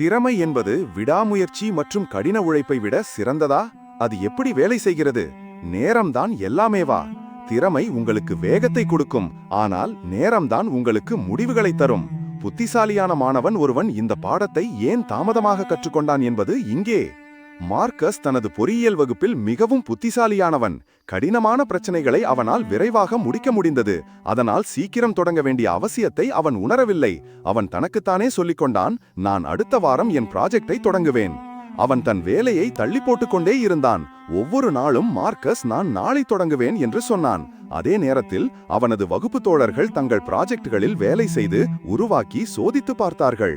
திறமை என்பது விடாமுயற்சி மற்றும் கடின உழைப்பை விட சிறந்ததா? அது எப்படி வேலை செய்கிறது? நேரம்தான் எல்லாமேவா? திறமை உங்களுக்கு வேகத்தை கொடுக்கும் ஆனால் நேரம்தான் உங்களுக்கு முடிவுகளை தரும். புத்திசாலியான மாணவன் ஒருவன் இந்த பாடத்தை ஏன் தாமதமாக கற்றுக்கொண்டான் என்பது இங்கே. மார்க்கஸ் தனது பொறியியல் வகுப்பில் மிகவும் புத்திசாலியானவன். கடினமான பிரச்சனைகளை அவனால் விரைவாக முடிக்க முடிந்தது. அதனால் சீக்கிரம் தொடங்க வேண்டிய அவசியத்தை அவன் உணரவில்லை. அவன் தனக்குத்தானே சொல்லிக் கொண்டான் நான் அடுத்த வாரம் என் ப்ராஜெக்டை தொடங்குவேன். அவன் தன் வேலையை தள்ளி போட்டுக்கொண்டே இருந்தான். ஒவ்வொரு நாளும் மார்க்கஸ் நான் நாளை தொடங்குவேன் என்று சொன்னான். அதே நேரத்தில் அவனது வகுப்பு தோழர்கள் தங்கள் ப்ராஜெக்டுகளில் வேலை செய்து உருவாக்கி சோதித்து பார்த்தார்கள்.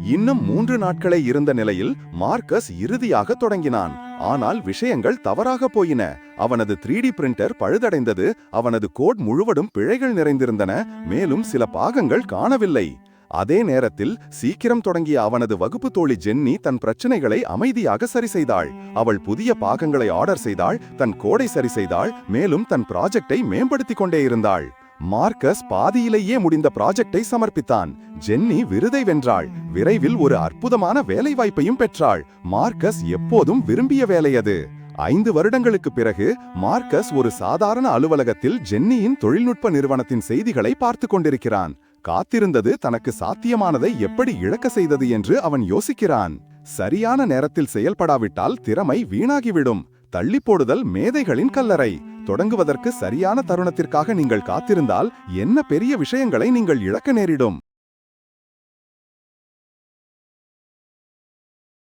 இன்னும் மூன்று நாட்களே இருந்த நிலையில் மார்க்கஸ் இறுதியாக தொடங்கினான். ஆனால் விஷயங்கள் தவறாக போயின. அவனது த்ரீ டி பிரிண்டர் பழுதடைந்தது. அவனது கோட் முழுவதும் பிழைகள் நிறைந்திருந்தன. மேலும் சில பாகங்கள் காணவில்லை. அதே நேரத்தில் சீக்கிரம் தொடங்கிய அவனது வகுப்பு தோழி ஜென்னி தன் பிரச்சனைகளை அமைதியாக சரி செய்தாள். அவள் புதிய பாகங்களை ஆர்டர் செய்தாள். தன் கோடை சரி செய்தாள். மேலும் தன் ப்ராஜெக்டை மேம்படுத்திக் கொண்டே இருந்தாள். மார்க்கஸ் பாதியிலேயே முடிந்த ப்ராஜெக்டை சமர்ப்பித்தான். ஜென்னி விருதை வென்றாள். விரைவில் ஒரு அற்புதமான வேலைவாய்ப்பையும் பெற்றாள். மார்க்கஸ் எப்போதும் விரும்பிய வேலை அது ஐந்து வருடங்களுக்கு பிறகு மார்க்கஸ் ஒரு சாதாரண அலுவலகத்தில் ஜென்னியின் தொழில்நுட்ப நிறுவனத்தின் செய்திகளை பார்த்து கொண்டிருக்கிறான். காத்திருந்தது தனக்கு சாத்தியமானதை எப்படி இழக்க செய்தது என்று அவன் யோசிக்கிறான். சரியான நேரத்தில் செயல்படாவிட்டால் திறமை வீணாகிவிடும். தள்ளி போடுதல் மேதைகளின் கல்லறை. தொடங்குவதற்கு சரியான தருணத்திற்காக நீங்கள் காத்திருந்தால் என்ன பெரிய விஷயங்களை நீங்கள் இழக்க நேரிடும்.